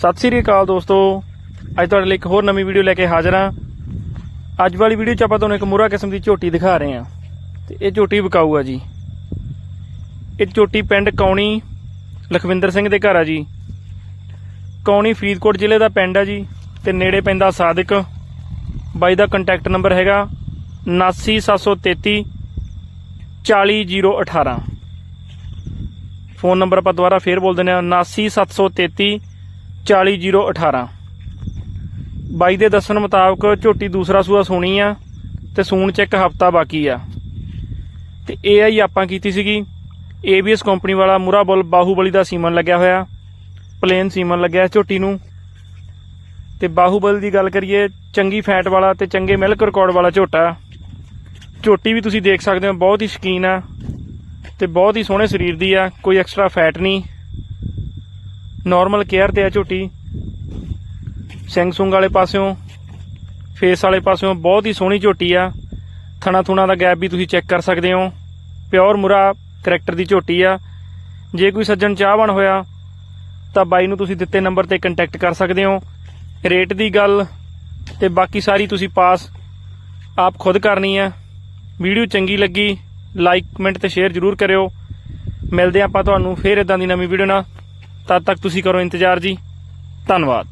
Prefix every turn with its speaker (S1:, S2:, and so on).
S1: ਸਤਿ ਸ੍ਰੀ ਅਕਾਲ ਦੋਸਤੋ। ਅੱਜ ਤੁਹਾਡੇ ਲਈ ਇੱਕ ਹੋਰ ਨਵੀਂ ਵੀਡੀਓ ਲੈ ਕੇ ਹਾਜ਼ਰ ਹਾਂ। ਅੱਜ ਵਾਲੀ ਵੀਡੀਓ 'ਚ ਆਪਾਂ ਤੁਹਾਨੂੰ ਇੱਕ ਮੁਰਾ ਕਿਸਮ ਦੀ ਝੋਟੀ ਦਿਖਾ ਰਹੇ ਹਾਂ ਤੇ ਇਹ ਝੋਟੀ ਵਿਕਾਊ ਆ ਜੀ। ਇਹ ਝੋਟੀ ਪਿੰਡ ਕੌਣੀ, ਲਖਵਿੰਦਰ ਸਿੰਘ ਦੇ ਘਰ ਆ ਜੀ। ਕੌਣੀ ਫਰੀਦਕੋਟ ਜ਼ਿਲ੍ਹੇ ਦਾ ਪਿੰਡ ਆ ਜੀ ਤੇ ਨੇੜੇ ਪੈਂਦਾ ਸਾਦਿਕ। ਬਾਈ ਦਾ ਕੰਟੈਕਟ ਨੰਬਰ ਹੈਗਾ 79733 40018 ਫੋਨ ਨੰਬਰ ਆਪਾਂ ਦੁਬਾਰਾ ਫੇਰ ਬੋਲ ਦਿੰਦੇ ਹਾਂ 79733 40018 ਬਾਈ ਦੇ ਦੱਸਣ ਮੁਤਾਬਕ ਝੋਟੀ ਦੂਸਰਾ ਸੂਆ ਸੋਣੀ ਆ ਤੇ ਸੂਣ ਚ ਇੱਕ ਹਫਤਾ ਬਾਕੀ ਆ। ਤੇ ਇਹ ਆਈ ਆਪਾਂ ਕੀਤੀ ਸੀਗੀ। ABS ਕੰਪਨੀ ਵਾਲਾ ਮੁਰਾ ਬੁੱਲ ਬਾਹੂਬਲੀ ਦਾ ਸੀਮਨ ਲੱਗਿਆ ਹੋਇਆ। ਪਲੇਨ ਸੀਮਨ ਲੱਗਿਆ ਝੋਟੀ ਨੂੰ। ਤੇ ਬਾਹੂਬਲੀ ਦੀ ਗੱਲ ਕਰੀਏ, ਚੰਗੀ ਫੈਟ ਵਾਲਾ ਤੇ ਚੰਗੇ ਮਿਲਕ ਰਿਕਾਰਡ ਵਾਲਾ ਝੋਟਾ। ਝੋਟੀ ਵੀ ਤੁਸੀਂ ਦੇਖ ਸਕਦੇ ਹੋ, ਬਹੁਤ ਹੀ ਸ਼ਕੀਨ ਆ ਤੇ ਬਹੁਤ ਹੀ ਸੋਹਣੇ ਸਰੀਰ ਦੀ ਆ, ਕੋਈ ਐਕਸਟਰਾ ਫੈਟ ਨਹੀਂ। ਨਾਰਮਲ ਕੇਅਰ ਤੇ ਆ ਝੋਟੀ। ਸਿੰਘ ਵਾਲੇ ਪਾਸਿਓਂ ਫੇਸ ਵਾਲੇ ਪਾਸਿਓਂ ਬਹੁਤ ਹੀ ਸੋਹਣੀ ਝੋਟੀ ਆ। ਥਣਾ ਥੁਣਾ ਦਾ ਗੈਪ ਵੀ ਤੁਸੀਂ ਚੈੱਕ ਕਰ ਸਕਦੇ ਹੋ। ਪਿਓਰ ਮੁਰਾ ਕਰੈਕਟਰ ਦੀ ਝੋਟੀ ਆ। ਜੇ ਕੋਈ ਸੱਜਣ ਚਾਹਵਣ ਹੋਇਆ, ਤਾਂ ਬਾਈ ਨੂੰ ਤੁਸੀਂ ਦਿੱਤੇ ਨੰਬਰ ਤੇ ਕੰਟੈਕਟ ਕਰ ਸਕਦੇ ਹੋ। ਰੇਟ ਦੀ ਗੱਲ ਤੇ ਬਾਕੀ ਸਾਰੀ ਤੁਸੀਂ ਪਾਸ ਆਪ ਖੁਦ ਕਰਨੀ ਹੈ ਵੀਡੀਓ ਚੰਗੀ ਲੱਗੀ ਲਾਈਕ ਕਮੈਂਟ ਤੇ ਸ਼ੇਅਰ ਜਰੂਰ ਕਰਿਓ। ਮਿਲਦੇ ਹਾਂ ਆਪਾਂ ਤੁਹਾਨੂੰ ਫੇਰ ਇਦਾਂ ਦੀ ਨਵੀਂ ਵੀਡੀਓ ਨਾਲ। ਤਦ ਤੱਕ ਤੁਸੀਂ ਕਰੋ ਇੰਤਜ਼ਾਰ ਜੀ। ਧੰਨਵਾਦ।